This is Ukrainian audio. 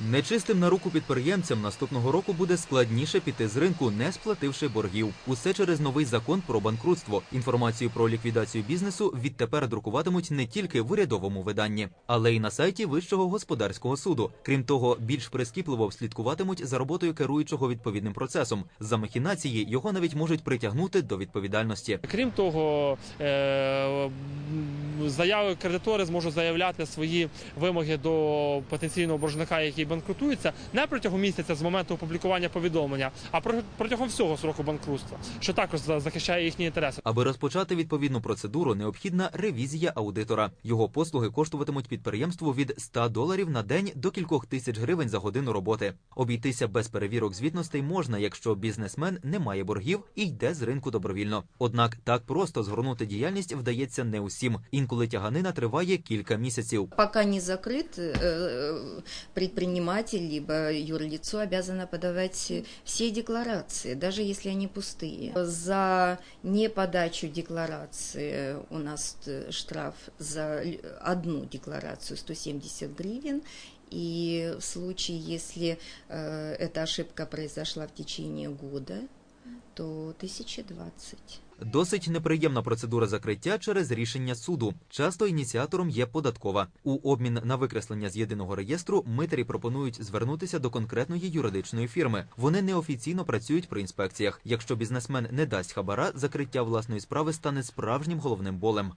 Нечистим на руку підприємцям наступного року буде складніше піти з ринку, не сплативши боргів. Усе через новий закон про банкрутство. Інформацію про ліквідацію бізнесу відтепер друкуватимуть не тільки в урядовому виданні, але й на сайті Вищого господарського суду. Крім того, більш прискіпливо слідкуватимуть за роботою керуючого відповідним процесом. За махінації його навіть можуть притягнути до відповідальності. Крім того, е, заяви кредитори зможуть заявляти свої вимоги до потенційного боржника, який банкрутується, не протягом місяця з моменту опублікування повідомлення, а про- протягом всього сроку банкрутства, що також захищає їхні інтереси. Аби розпочати відповідну процедуру, необхідна ревізія аудитора. Його послуги коштуватимуть підприємству від 100 доларів на день до кількох тисяч гривень за годину роботи. Обійтися без перевірок звітностей можна, якщо бізнесмен не має боргів і йде з ринку добровільно. Однак так просто згорнути діяльність вдається не усім. Інколи тяганина триває кілька місяців. Пока не закрыт, э, предприниматель либо юрлицо обязано подавать все декларации, даже если они пустые. За неподачу декларации у нас э, штраф за л- одну декларацию 170 гривен. И в случае, если э, эта ошибка произошла в течение года, то 1020. Досить неприємна процедура закриття через рішення суду. Часто ініціатором є податкова. У обмін на викреслення з єдиного реєстру митарі пропонують звернутися до конкретної юридичної фірми. Вони неофіційно працюють при інспекціях. Якщо бізнесмен не дасть хабара, закриття власної справи стане справжнім головним болем.